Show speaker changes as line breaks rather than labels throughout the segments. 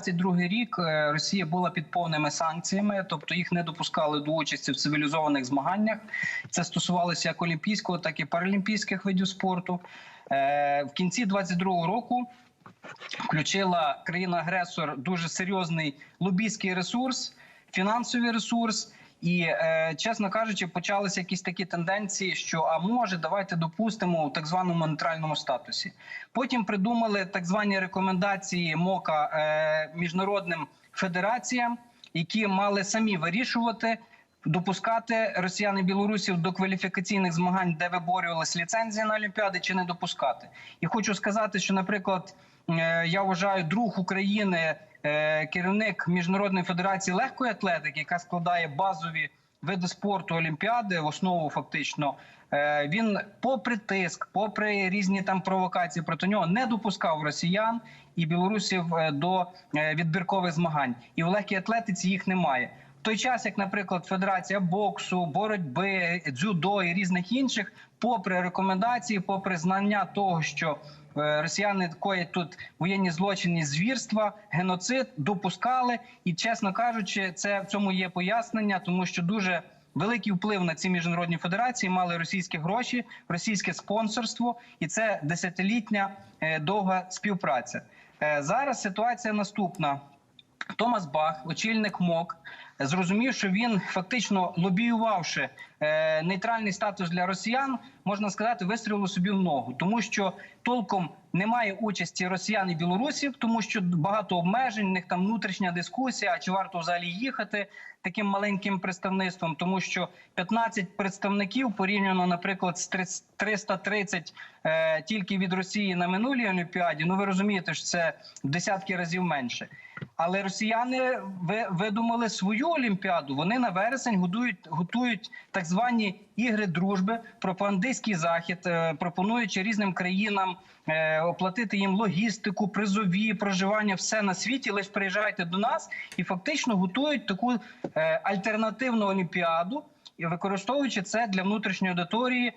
22 рік е, Росія була під повними санкціями, тобто їх не допускали до участі в цивілізованих змаганнях. Це стосувалося як олімпійського, так і паралімпійських видів спорту. Е, В кінці 22 року включила країна-агресор дуже серйозний лобійський ресурс, фінансовий ресурс. І е, чесно кажучи, почалися якісь такі тенденції, що а може, давайте допустимо у так званому нейтральному статусі. Потім придумали так звані рекомендації МОКа е, міжнародним федераціям, які мали самі вирішувати. Допускати росіян і білорусів до кваліфікаційних змагань, де виборювалися ліцензії на Олімпіади, чи не допускати. І хочу сказати, що, наприклад, е, я вважаю, друг України, керівник міжнародної федерації легкої атлетики, яка складає базові види спорту Олімпіади, основу фактично. е, Він, попри тиск, попри різні там провокації проти нього, не допускав росіян і білорусів е, до е, відбіркових змагань. І в легкій атлетиці їх немає. Той час, як, наприклад, Федерація боксу, боротьби, дзюдо і різних інших, попри рекомендації, попри знання того, що е, росіяни коять тут воєнні злочини, звірства, геноцид допускали, і чесно кажучи, це в цьому є пояснення, тому що дуже великий вплив на ці міжнародні федерації мали російські гроші, російське спонсорство, і це десятилітня е, довга співпраця. Е, Зараз ситуація наступна. Томас Бах, очільник МОК, зрозумів, що він фактично лобіювавши е, нейтральний статус для росіян, можна сказати, вистрілив собі в ногу, тому що толком немає участі росіян і білорусів, тому що багато обмежень, в них там внутрішня дискусія, а чи варто взагалі їхати таким маленьким представництвом, тому що 15 представників порівняно, наприклад, з 30 330 е, тільки від Росії на минулій Олімпіаді. Ну ви розумієте, що це в десятки разів менше. Але росіяни ви- видумали свою олімпіаду. Вони на вересень готують, готують так звані ігри дружби, пропагандистський захід, е, пропонуючи різним країнам е, оплатити їм логістику, призові, проживання, все на світі. Лише приїжджайте до нас і фактично готують таку е, альтернативну олімпіаду, використовуючи це для внутрішньої аудиторії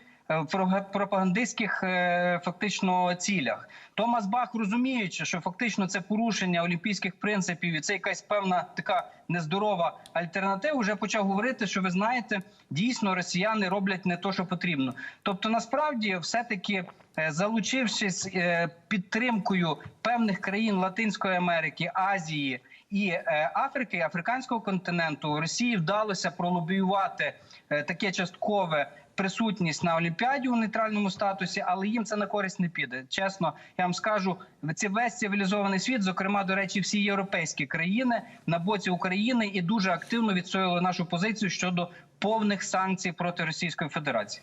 пропагандистських е, фактично цілях. Томас Бах, розуміючи, що фактично це порушення олімпійських принципів, і це якась певна така нездорова альтернатива, вже почав говорити, що ви знаєте, дійсно росіяни роблять не то, що потрібно. Тобто, насправді, все таки. Залучившись е, підтримкою певних країн Латинської Америки, Азії і е, Африки, Африканського континенту, Росії вдалося пролобіювати е, таке часткове присутність на Олімпіаді у нейтральному статусі, але їм це на користь не піде. Чесно, я вам скажу, це весь цивілізований світ, зокрема, до речі, всі європейські країни на боці України і дуже активно відстоювали нашу позицію щодо повних санкцій проти Російської Федерації.